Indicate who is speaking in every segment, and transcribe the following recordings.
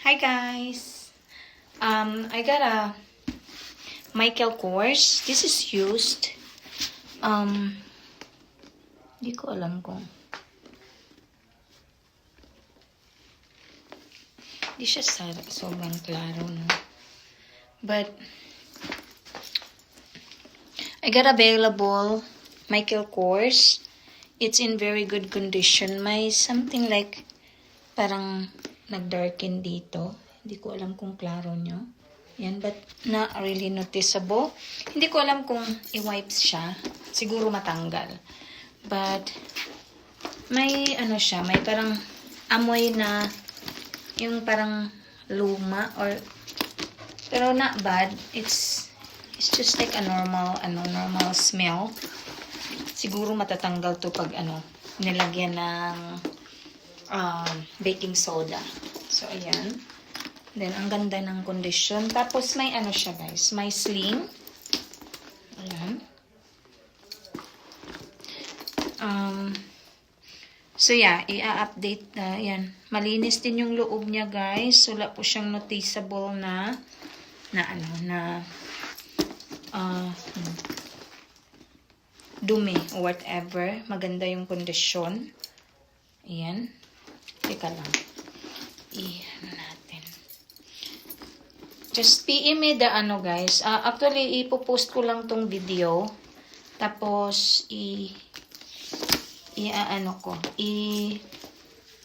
Speaker 1: Hi guys. Um, I got a Michael Kors. This is used. Um, di ko alam kung. Di siya sa sobrang klaro, no? But, I got available Michael Kors. It's in very good condition. May something like parang nag-darken dito. Hindi ko alam kung klaro nyo. Yan, but not really noticeable. Hindi ko alam kung i-wipes siya. Siguro matanggal. But, may ano siya, may parang amoy na yung parang luma or pero not bad. It's it's just like a normal ano normal smell. Siguro matatanggal to pag ano nilagyan ng um, baking soda. So ayan. Then ang ganda ng condition. Tapos may ano siya guys, may sling. Ayan. Um, So yeah, i-update na yan. Malinis din yung loob niya guys. Wala po siyang noticeable na na ano na uh, dumi or whatever. Maganda yung kondisyon. Ayan. Teka lang. I-ano natin. Just PM me the ano guys. Ah, actually, ipopost ko lang tong video. Tapos, i i-ano ko, i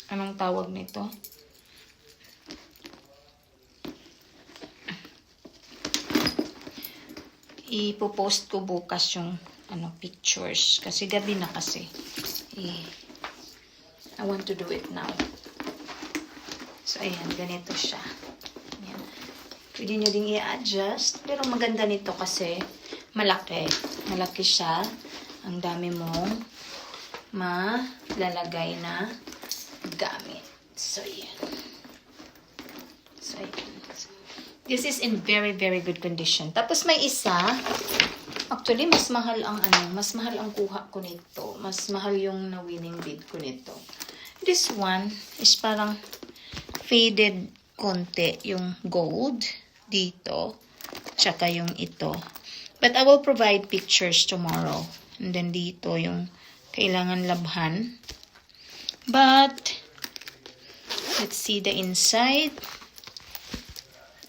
Speaker 1: anong tawag nito? Ipo-post ko bukas yung ano pictures kasi gabi na kasi. I, I want to do it now. So ayan, ganito siya. Ayan. Pwede nyo ding i-adjust. Pero maganda nito kasi malaki. Malaki siya. Ang dami mong malalagay na gamit. So, yan. So, yan. This is in very, very good condition. Tapos may isa, actually, mas mahal ang ano, mas mahal ang kuha ko nito. Mas mahal yung na-winning bid ko nito. This one is parang faded konti yung gold dito. Tsaka yung ito. But I will provide pictures tomorrow. And then dito yung kailangan labhan. But, let's see the inside.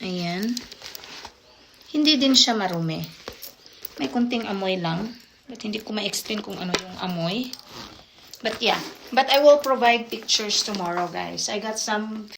Speaker 1: Ayan. Hindi din siya marumi. May kunting amoy lang. But hindi ko ma-explain kung ano yung amoy. But yeah. But I will provide pictures tomorrow, guys. I got some